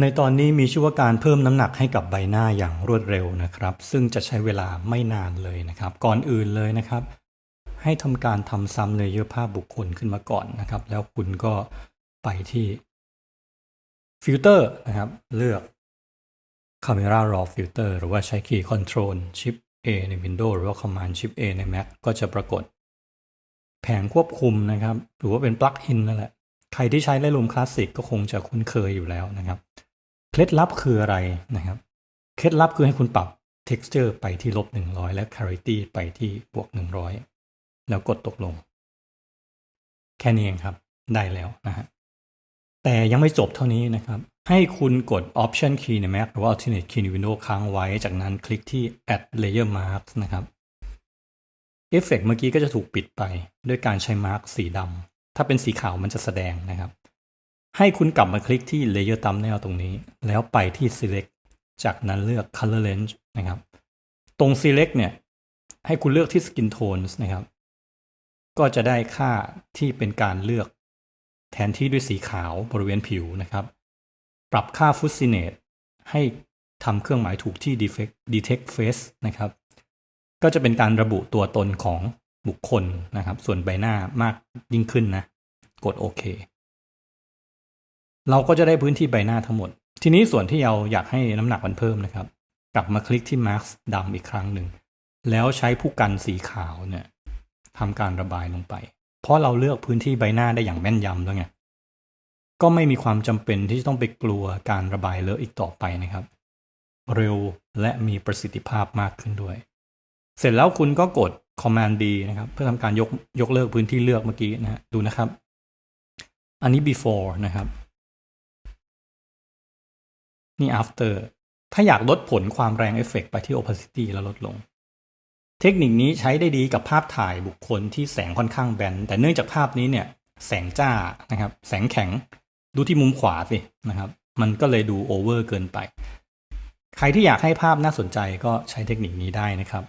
ในตอนนี้มีชื่อว่าการเพิ่มน้ำหนักให้กับใบหน้าอย่างรวดเร็วนะครับ ซึ่งจะใช้เวลาไม่นานเลยนะครับ ก่อนอื่นเลยนะครับ ให้ทำการทำซ้ำเลเยอร์ภาพบุคคลขึ้นมาก่อนนะครับ แล้วคุณก็ไปที่ฟิลเตอร์นะครับ เลือก Camera Raw Filter หรือว่าใช้คีย์ Control Shift A ใน Windows หรือว่า Command Shift A ใน Mac ก็จะปรากฏ แผงควบคุมนะครับ หรือว่าเป็นปลั๊กอินนั่นแหละ ใครที่ใช้ Lightroom Classic ก็คงจะคุ้นเคยอยู่แล้วนะครับ เคล็ดลับคืออะไรนะครับ เคล็ดลับคือให้คุณปรับ texture ไปที่ลบ100 และ clarity ไปที่บวก100 แล้วกดตกลง แค่นี้เองครับ ได้แล้วนะฮะ แต่ยังไม่จบเท่านี้นะครับ ให้คุณกด Option Key ใน Mac หรือว่า Alternate Key ใน Windows ค้างไว้ จากนั้นคลิกที่ Add Layer Mask นะครับเอฟเฟกเมื่อกี้ก็จะถูกปิดไปด้วยการใช้มาร์กสีดำ ถ้าเป็นสีขาวมันจะแสดงนะครับ ให้คุณกลับมาคลิกที่ Layer Thumbnail ตรงนี้ แล้วไปที่ Select จากนั้นเลือก Color Range นะครับ ตรง Select เนี่ย ให้คุณเลือกที่ Skin Tones นะครับ ก็จะได้ค่าที่เป็นการเลือกแทนที่ด้วยสีขาวบริเวณผิวนะครับ ปรับค่า f o o t s i n a t e ให้ทำเครื่องหมายถูกที่ Defect Detect Face นะครับ ก็จะเป็นการระบุตัวตนของบุคคลนะครับ ส่วนใบหน้ามากยิ่งขึ้นนะ กดโอเค เราก็จะได้พื้นที่ใบหน้าทั้งหมด ทีนี้ส่วนที่เราอยากให้น้ำหนักมันเพิ่มนะครับ กลับมาคลิกที่ Mask ดำอีกครั้งหนึ่ง แล้วใช้ผู้กันสีขาวเนี่ยทำการระบายลงไป เพราะเราเลือกพื้นที่ใบหน้าได้อย่างแม่นยำแล้วไง ก็ไม่มีความจำเป็นที่จะต้องไปกลัวการระบายเลอะอีกต่อไปนะครับ เร็วและมีประสิทธิภาพมากขึ้นด้วย เสร็จแล้วคุณก็กด Command D นะครับ เพื่อทำการยกยกเลิกพื้นที่เลือกเมื่อกี้นะฮะ ดูนะครับ อันนี้ before นะครับ นี่ after ถ้าอยากลดผลความแรงเอฟเฟกไปที่ opacity แล้วลดลง เทคนิคนี้ใช้ได้ดีกับภาพถ่ายบุคคลที่แสงค่อนข้างแบน แต่เนื่องจากภาพนี้เนี่ย แสงจ้านะครับ แสงแข็ง ดูที่มุมขวาสินะครับ มันก็เลยดูโอเวอร์เกินไป ใครที่อยากให้ภาพน่าสนใจก็ใช้เทคนิคนี้ได้นะครับ